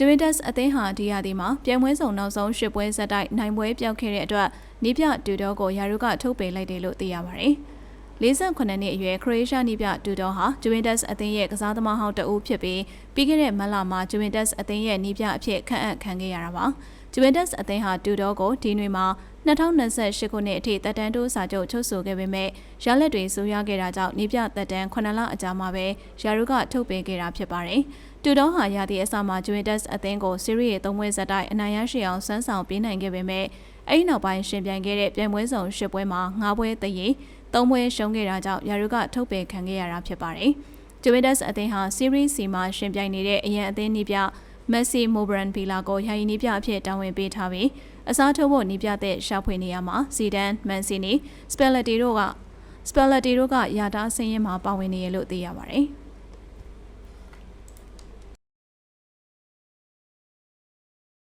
ဂျူဗင်တက်စ်အသင်းဟာဒီရာသီမှာပြိုင်ပွဲဆောင်နောက်ဆုံး၈ပွဲဆက်တိုက်နိုင်ပွဲပြောက်ခဲ့တဲ့အတွက်နီးပြတူတော်ကိုယာရုကထုတ်ပယ်လိုက်တယ်လို့သိရပါတယ်။ 58နှစ်အရွယ်ခရိုအေးရှားနီးပြတူတော်ဟာဂျူဗင်တက်စ်အသင်းရဲ့ကစားသမားဟောင်းတဦးဖြစ်ပြီးပြီးခဲ့တဲ့မတ်လမှာဂျူဗင်တက်စ်အသင်းရဲ့နီးပြအဖြစ်ခန့်အပ်ခံခဲ့ရတာပါ။ဂျူဗင်တက်စ်အသင်းဟာတူတော်ကိုဒီနေ့မှာ2028ခုနှစ်အထိတက်တန်းတိုးစာချုပ်ချုပ်ဆိုခဲ့ပေမဲ့ရလက်တွေဆိုးရွားခဲ့တာကြောင့်နေပြတက်တန်း9လအကြာမှာပဲယာရုကထုတ်ပယ်ခဲ့တာဖြစ်ပါတယ်။တူတော်ဟာရာသီအစမှာဂျူဗင်တက်စ်အသင်းကိုစီးရီးရဲ့သုံးပွဲဆက်တိုက်အနိုင်ရရှိအောင်စမ်းဆောင်ပေးနိုင်ခဲ့ပေမဲ့အဲဒီနောက်ပိုင်းရှင်ပြိုင်ခဲ့တဲ့ပြိုင်ပွဲစုံ၈ပွဲမှာ၅ပွဲတည် သုံးပွဲရှုံးခဲ့တာကြောင့်ယာရုကထုတ်ပယ်ခံခဲ့ရတာဖြစ်ပါတယ်။ဂျူဗင်တက်စ်အသင်းဟာစီးရီးစီမှာရှင်ပြိုင်နေတဲ့အရန်အသင်းနီးပြမက်ဆီမိုဘရန်ဗီလာကိုယာယီနီးပြအဖြစ်တာဝန်ပေးထားပြီးအစားထိုးဖို့နီးပြတဲ့ရှာဖွေနေရမှာဇီဒန်မန်စီနီစပယ်လက်တီတို့ကစပယ်လက်တီတို့ကယာတာဆင်းရဲမှာပါဝင်နေရလို့သိရပါတယ်။